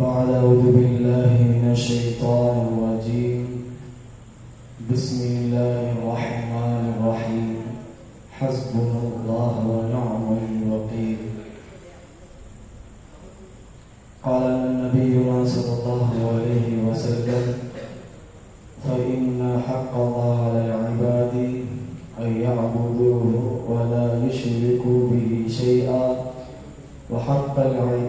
بعد أعوذ بالله من الشيطان الرجيم. بسم الله الرحمن الرحيم. حسبنا الله ونعم الوكيل. قال نبينا صلى الله عليه وسلم فإن حق الله على العباد أن يعبدوه ولا يشركوا به شيئا وحق العباد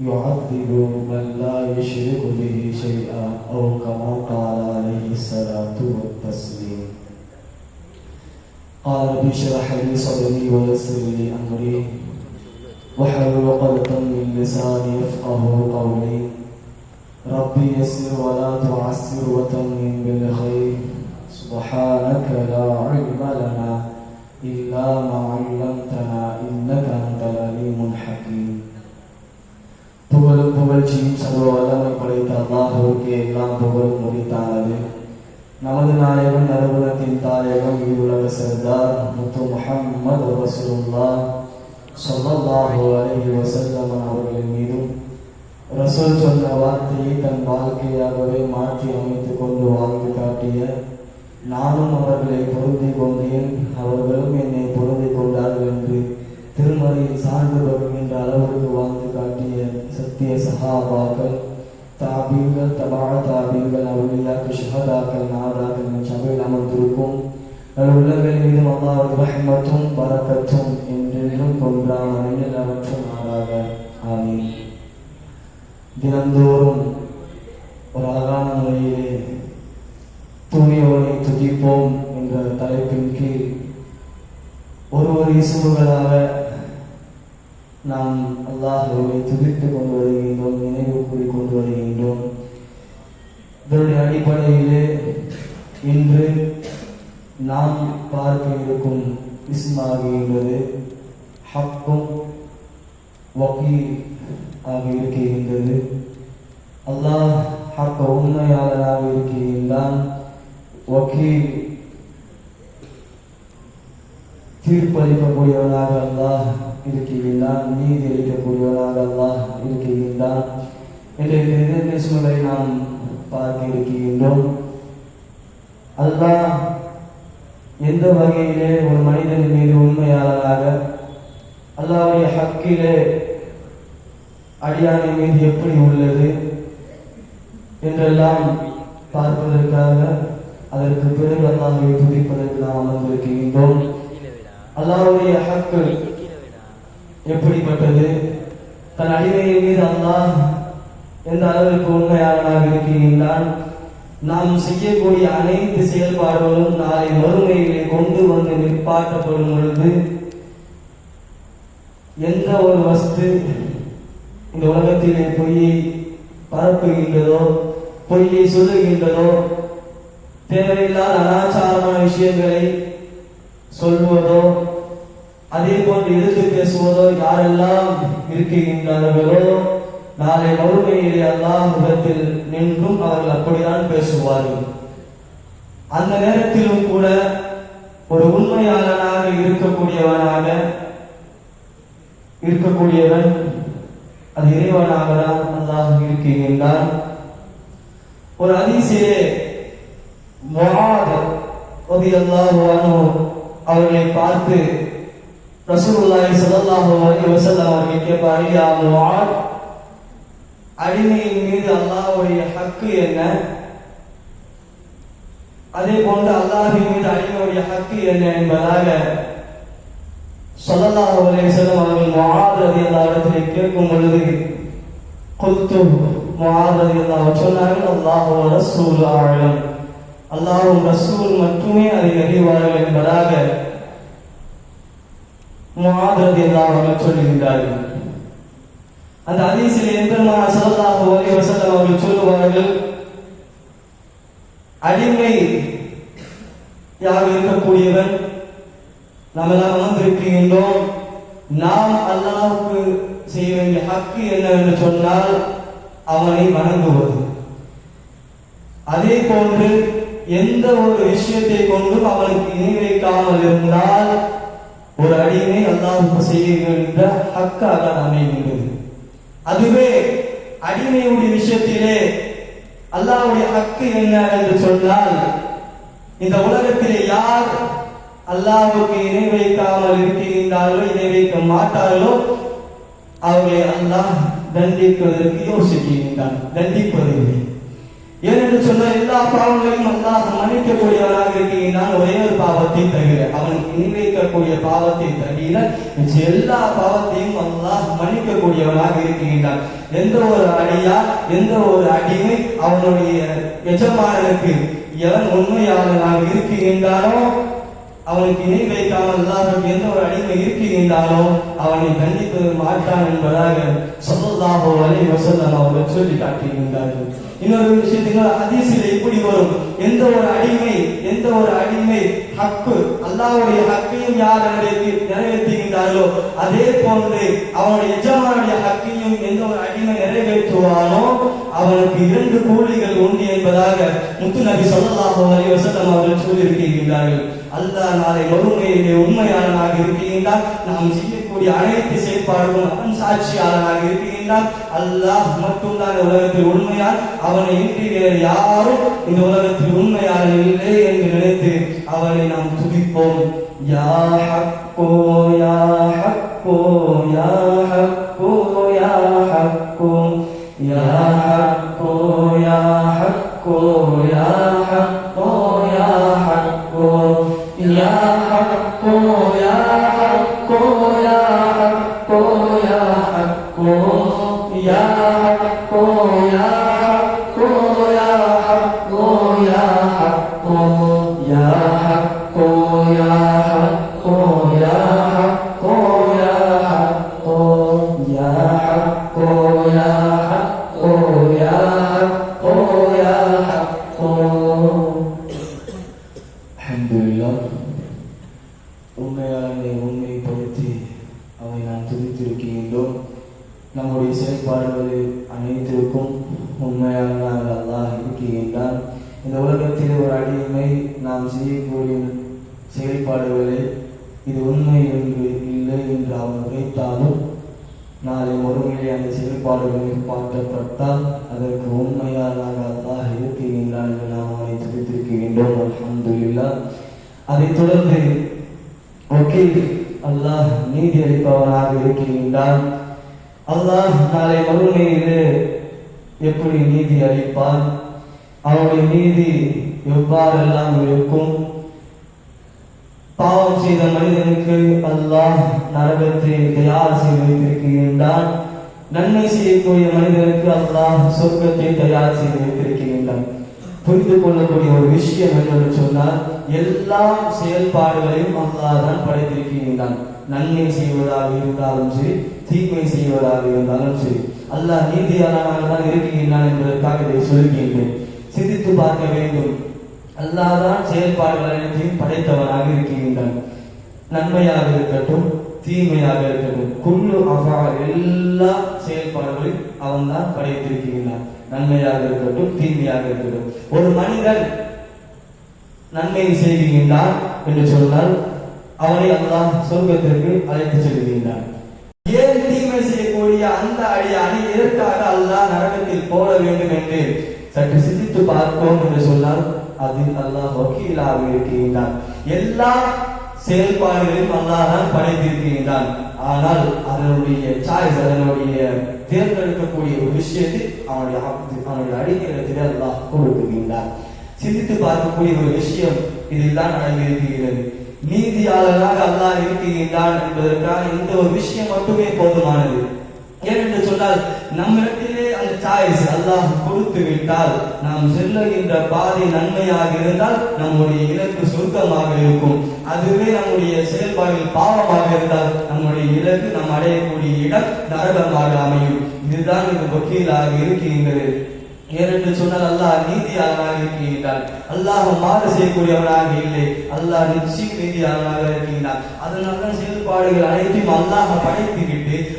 يعذب من لا يشرك به شيئا أو كما قال عليه الصلاة والتسليم. قال بشرح اشرح لي صدري ويسر لي أمري. واحلل عقدة من لساني يفقه قولي. ربي يسر ولا تعسر وتمن بالخير. سبحانك لا علم لنا إلا ما علمتنا إنك أنت العليم الحكيم. புகழ்ச்சியும் சர்வ வல்லமை படைத்த அல்லாஹுவுக்கு எல்லாம் புகழும் முடித்தானது நமது நாயகன் நறுகுணத்தின் தாயகம் உலக சர்தார் முத்து முஹம்மது ரசூலுல்லா சொல்லல்லாஹு அலைஹி வஸல்லம் அவர்களின் மீதும் ரசூல் சொன்ன வார்த்தையை தன் வாழ்க்கையாகவே மாற்றி அமைத்து கொண்டு வாழ்ந்து காட்டிய நானும் அவர்களை பொருந்தி கொண்டேன். அவர்களும் என்னை பொருந்தி கொண்டார்கள் என்று திருமறையில் சார்ந்து வருகின்ற அளவுக்கு வாழ்ந்து சத்திய சகாபாக்கள் தாபீங்கள் தபா தாபீங்கள் அவளியாக்கள் ஷஹதாக்கள் நாதாக்கள் என் சபையில் அமர்ந்திருக்கும் உள்ளங்கள் மீதும் அல்லாவது ரஹ்மத்தும் பரக்கத்தும் என்றென்றும் கொன்றான் அவற்றும் ஆறாக ஆமீ தினந்தோறும் ஒரு அழகான முறையிலே தூயவனை துதிப்போம் என்ற தலைப்பின் கீழ் ஒரு ஒரு இசுகளாக நாம் அல்லாஹுவை துதித்துக் கொண்டு வருகின்றோம் நினைவு கூறி கொண்டு வருகின்றோம். இதனுடைய அடிப்படையிலே இன்று நாம் பார்க்க இருக்கும் இஸ்மாகின்றது ஹக்கும் வக்கீல் ஆக இருக்கின்றது. அல்லாஹ் ஹக்க உண்மையாளராக இருக்கின்றான். வக்கீல் தீர்ப்பளிக்கக்கூடியவனாக அல்லாஹ் இருக்கின்றான் நீதி அளிக்கக்கூடியவனாக அல்லாஹ் இருக்கின்றான் என்று சூழலை நாம் பார்க்க இருக்கின்றோம். அல்லாஹ் எந்த வகையிலே ஒரு மனிதன் மீது உண்மையாளராக அல்லாவுடைய ஹக்கிலே அடியானை மீது எப்படி உள்ளது என்றெல்லாம் பார்ப்பதற்காக அதற்கு பிறகு அல்லாஹை துதிப்பதற்கு நாம் அமர்ந்திருக்கின்றோம். அல்லாவுடைய ஹக்கு எப்படிப்பட்டது? தன் அடிமையின் மீது அல்லாஹ் எந்த அளவிற்கு உண்மையாளனாக இருக்கின்றான்? நாம் செய்யக்கூடிய அனைத்து செயல்பாடுகளும் நாளை மறுமையிலே கொண்டு வந்து நிற்பாட்டப்படும் பொழுது எந்த ஒரு வஸ்து இந்த உலகத்திலே பொய்யை பரப்புகின்றதோ பொய்யை சொல்லுகின்றதோ தேவையில்லாத அனாச்சாரமான விஷயங்களை சொல்வதோ அதே போன்று எதிர்த்து பேசுவதோ யாரெல்லாம் இருக்கின்றார்களோ நாளை மறுமையிலே அல்லாஹ் முகத்தில் நின்றும் அவர்கள் அப்படித்தான் பேசுவார்கள். அந்த நேரத்திலும் கூட ஒரு உண்மையாளனாக இருக்கக்கூடியவனாக இருக்கக்கூடியவன் அது இறைவனாக தான் அல்லாஹ் இருக்கின்றான். ஒரு அதிசயே முஆத் அவர்களை பார்த்து ரசூலுல்லாஹி ஸல்லல்லாஹு அலைஹி வஸல்லம் அவர்கள் கேட்பார் யா முஆத் அடிமையின் மீது அல்லாஹ்வுடைய ஹக்கு என்ன? அதே போன்று அல்லாஹ்வின் மீது அடிமையுடைய ஹக்கு என்ன என்பதாக ஸல்லல்லாஹு அலைஹி வஸல்லம் அவர்கள் முஆத் ரலியல்லாஹு இடத்திலே கேட்கும் பொழுது குல்து முஆத் ரலியல்லாஹு சொன்னார்கள் அல்லாஹ்வு வ ரசூல் ஆலம் அல்லாஹ்வும் ரசூல் மட்டுமே அதை அறிவார்கள் என்பதாக முஆத் ரலியல்லாஹு சொல்லுகின்றார்கள். அந்த அதிசயில் எம்பெருமானார் ஸல்லல்லாஹு அலைஹி வஸல்லம் அவர்கள் சொல்லுவார்கள்? அடிமை யார் இருக்கக்கூடியவன் நாம் எல்லாம் அமர்ந்திருக்கின்றோம் நாம் அல்லாவுக்கு செய்ய வேண்டிய ஹக்கு என்னவென்று சொன்னால் அவனை வணங்குவது. அதே போன்று எந்த ஒரு விஷயத்தை கொண்டும் அவனுக்கு இணை வைக்காமல் இருந்தால் ஒரு அடிமை அல்லாஹ்வுக்கு என்ற ஹக்காக அமைகின்றது அதுவே அடிமையுடைய விஷயத்திலே அல்லாவுடைய ஹக்கு என்ன என்று சொன்னால் இந்த உலகத்திலே யார் அல்லாவுக்கு இணை வைக்காமல் இருக்கின்றார்களோ இணை வைக்க மாட்டார்களோ அவர்களை அல்லாஹ் தண்டிப்பதற்கு யோசிக்கின்றான். தண்டிப்பதில்லை. ஏனென்று சொன்ன எல்லா பாவங்களையும் அல்லாஹ் மன்னிக்கக்கூடியவனாக இருக்கின்றான். ஒரே ஒரு பாவத்தை தவிர அவனுக்கு இணை பாவத்தை தவிர எல்லா பாவத்தையும் அல்லாஹ் மன்னிக்கக்கூடியவனாக இருக்கின்றான். எந்த ஒரு அடியா எந்த ஒரு அடிமை அவனுடைய எஜமானனுக்கு எவன் உண்மையாளனாக இருக்கின்றானோ அவனுக்கு இணை வைக்காமல் அல்லாஹ்வுக்கு எந்த ஒரு அடிமை இருக்கின்றானோ அவனை தண்டிப்பது மாட்டான் என்பதாக சொல்லல்லாஹோ அலைஹி வஸல்லம் அவர்கள் சொல்லி காட்டுகின்றார்கள் இன்னொரு விஷயத்துக்கு ஹதீஸில் எப்படி வரும். எந்த ஒரு அடிமை எந்த ஒரு அடிமை ஹக்கு அல்லாவுடைய ஹக்கையும் யார் நிறைவேற்றுகின்றார்களோ அதே போன்று அவனுடைய எஜமானுடைய ஹக்கையும் எந்த ஒரு அடிமை நிறைவேற்றுவானோ அவனுக்கு இரண்டு கூலிகள் உண்டு என்பதாக முத்து நபி ஸல்லல்லாஹு அலைஹி அவர்கள் சொல்லியிருக்கின்றார்கள் அல்லா நாளை மறுமையிலே உண்மையாளனாக இருக்கின்றார் நாம் இருக்கக்கூடிய அனைத்து செயற்பாடுகளும் அவன் சாட்சியாளனாக இருக்கின்றான் அல்லாஹ் மட்டும்தான் உலகத்தில் உண்மையால் அவனை இன்றி வேறு யாரும் இந்த உலகத்தில் உண்மையாளன் இல்லை என்று நினைத்து அவனை நாம் துதிப்போம். யா ஹக்கோ யா ஹக்கோ யா ஹக்கோ யா ஹக்கோ. யா ஹக்கோ யா ஹக்கோ யா ஹக்கோ யா ஹக்கோ. யா ஹக்கோ அல்ஹம்துலில்லாஹ் உண்மையாளனை உண்மைப்படுத்தி அவை நாம் துதித்திருக்கின்றோம். நம்முடைய செயல்பாடுகளில் அனைத்திற்கும் உண்மையாளனாக அல்லாஹ் இருக்கின்றான் இந்த உலகத்தில் ஒரு அடிமை நாம் செய்யக்கூடிய செயல்பாடுகளில் இது உண்மை என்று இல்லை என்று அவன் உரைத்தாலும் நாளை ஒருமையிலே அந்த செயல்பாடுகளில் பார்க்கப்பட்டால் அதற்கு உண்மையாளனாக அல்லாஹ் இருக்கின்றான் என்று நாம் அவனை துதித்திருக்கின்றோம் அதைத் தொடர்ந்து வக்கீல் அல்லாஹ் நீதி அளிப்பவனாக இருக்கின்றான் அல்லாஹ் நாளை மறுமையிலே எப்படி நீதி அளிப்பான்? அவனுடைய நீதி எவ்வாறெல்லாம் இருக்கும்? பாவம் செய்த மனிதனுக்கு அல்லாஹ் நரகத்தை தயார் செய்து வைத்திருக்கின்றான். நன்மை செய்யக்கூடிய மனிதனுக்கு அல்லாஹ் சொர்க்கத்தை தயார் செய்து வைத்திருக்கின்றான். புரிந்து கொள்ளக்கூடிய ஒரு விஷயம் என்னன்னு சொன்னால் எல்லா செயல்பாடுகளையும் அல்லாதான் படைத்திருக்கின்றான். நன்மை செய்வதாக இருந்தாலும் சரி தீமை செய்வதாக இருந்தாலும் சரி அல்லாஹ் நீதியாளனாக தான் இருக்கின்றான் என்பதற்காக இதை சொல்கின்றேன். சிந்தித்து பார்க்க வேண்டும். அல்லாதான் செயல்பாடுகள் அனைத்தையும் படைத்தவனாக இருக்கின்றான். நன்மையாக இருக்கட்டும் தீமையாக இருக்கட்டும் குள்ளு அஃபால் எல்லா செயல்பாடுகளையும் அவன் தான் படைத்திருக்கின்றான். நன்மையாக இருக்கட்டும் தீமையாக இருக்கட்டும். ஒரு மனிதன் நன்மை செய்கின்றான் என்று சொன்னால் அவனை அல்லாஹ் சொர்க்கத்திற்கு அழைத்து செல்கின்றான். ஏன் தீமை செய்யக்கூடிய அந்த அடியானை எதற்காக அல்லாஹ் நரகத்தில் போட வேண்டும் என்று சற்று சிந்தித்து பார்ப்போம் என்று சொன்னால் அதில் அல்லாஹ் வக்கீலாக இருக்கின்றான். எல்லா செயல்பாடுகளையும் அல்லாஹ் தான் படைத்திருக்கின்றான். ஆனால் அதனுடைய சாய்ஸ் அதனுடைய தேர்ந்தெடுக்கக்கூடிய ஒரு விஷயத்தை அவனுடைய அவனுடைய அடிக்கிற அல்லாஹ் கொடுக்குகின்றான் சிந்தித்து பார்க்கக்கூடிய ஒரு விஷயம் இதில் தான் அடங்கியிருக்கிறது. நீதியாளராக அல்லாஹ் இருக்கின்றான் என்பதற்காக இந்த ஒரு விஷயம் மட்டுமே போதுமானது. ஏனென்று சொன்னால் நம்மிடத்தில் அந்த சாய்ஸ் அல்லாஹ் கொடுத்து விட்டால் நாம் செல்லுகின்ற பாதை நன்மையாக இருந்தால் நம்முடைய இலக்கு சுருக்கமாக இருக்கும். அதுவே நம்முடைய செயல்பாடுகள் பாவமாக இருந்தால் நம்முடைய இலக்கு நாம் அடையக்கூடிய இடம் நரகமாக அமையும். இதுதான் இந்த வக்கீலாக இருக்கின்றது. ஏனென்று சொன்னால் அல்லாஹ் நீதியாளனாக இருக்கின்றான். அல்லாஹ் மாறு செய்யக்கூடியவனாக இல்லை. அல்லாஹ் நிச்சயம் நீதியாளனாக இருக்கின்றான். அதனால தான் செயல்பாடுகள் அனைத்தையும் அல்லாஹ் படைத்து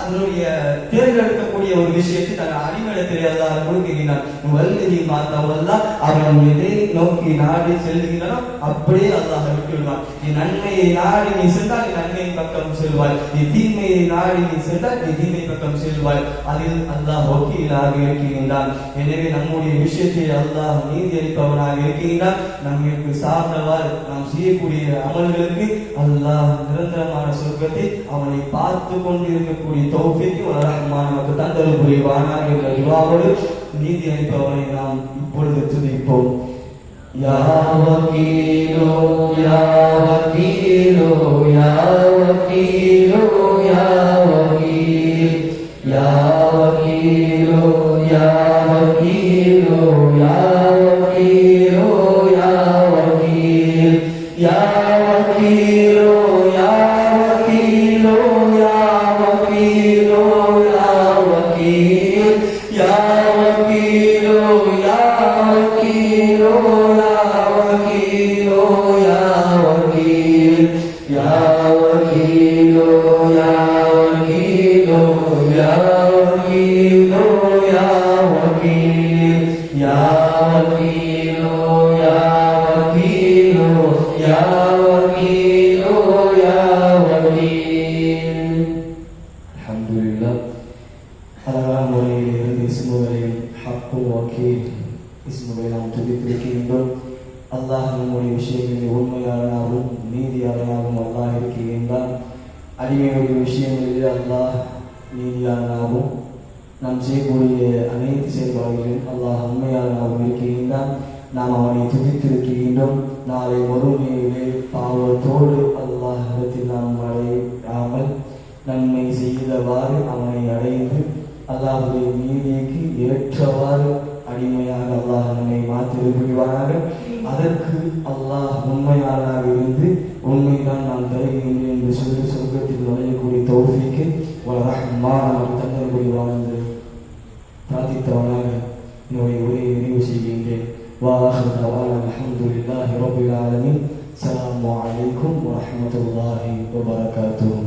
அதனுடைய தேர்ந்தெடுக்கக்கூடிய ஒரு விஷயத்தை தன் அறிவிடத்தில் அல்லாஹ் கொடுக்கின்றான். வல்லதி மாத்தவெல்லாம் அவன் எதை நோக்கி நாடி செல்கிறானோ அப்படியே அல்லாஹ் விட்டுவிடுவான் நீ நன்மையை நாடி நீ சென்றால் நீ நன்மையின் பக்கம் செல்வாய். நீ தீமையை நாடி நீ சென்றால் நீ தீமை பக்கம் செல்வாய். அதில் அல்லாஹ் வக்கீலாக இருக்கின்றான். எனவே நம்முடைய விஷயத்தை அல்லாஹ் நீதி அளிப்பவனாக இருக்கின்றான். நம்மளுக்கு சார்ந்தவாறு நாம் செய்யக்கூடிய அமல்களுக்கு அல்லாஹ் நிரந்தரமான சொர்க்கத்தை அவனை பார்த்து கொண்டிருக்கக்கூடிய தௌஃபிக்கு ரஹ்மான் நமக்கு தந்தல் புரிவானாக என்ற துவாவோடு நீதி அளிப்பவனை நாம் இப்பொழுது துதிப்போம். या वकीलो या वकीलो या वकीलो या या அல்லாஹ் நீதியாளனாகவும் நாம் செய்யக்கூடிய அனைத்து செயல்பாடுகளிலும் அல்லாஹ் உண்மையாளனாகவும் இருக்கின்றான். நாம் அவனை துதித்திருக்கின்றோம். நாளை மறுமையிலே பாவத்தோடு அல்லாஹிடத்தில் நாம் அடையாமல் நன்மை செய்தவாறு அவனை அடைந்து அல்லாஹுடைய நீதிக்கு ஏற்றவாறு அடிமையாக அல்லாஹ் நம்மை மாற்றி புரிவாராக அதற்கு அல்லாஹ் உண்மையாளாக இருந்து உண்மைதான் நான் தருகின்றேன் என்று சொல்லி சொர்க்கத்தில் நுழையக்கூடிய தோல்விக்கு வளரஹ்மான தந்தருடைய வாழ்ந்து பிரார்த்தித்தவனாக என்னுடைய உரையை நிறைவு செய்கின்றேன் வாஹர் தவான அஹமதுல்லாஹி ரபுல் ஆலமின் அஸ்ஸலாமு அலைக்கும் வரஹ்மத்துல்லாஹி வபரகாத்துஹு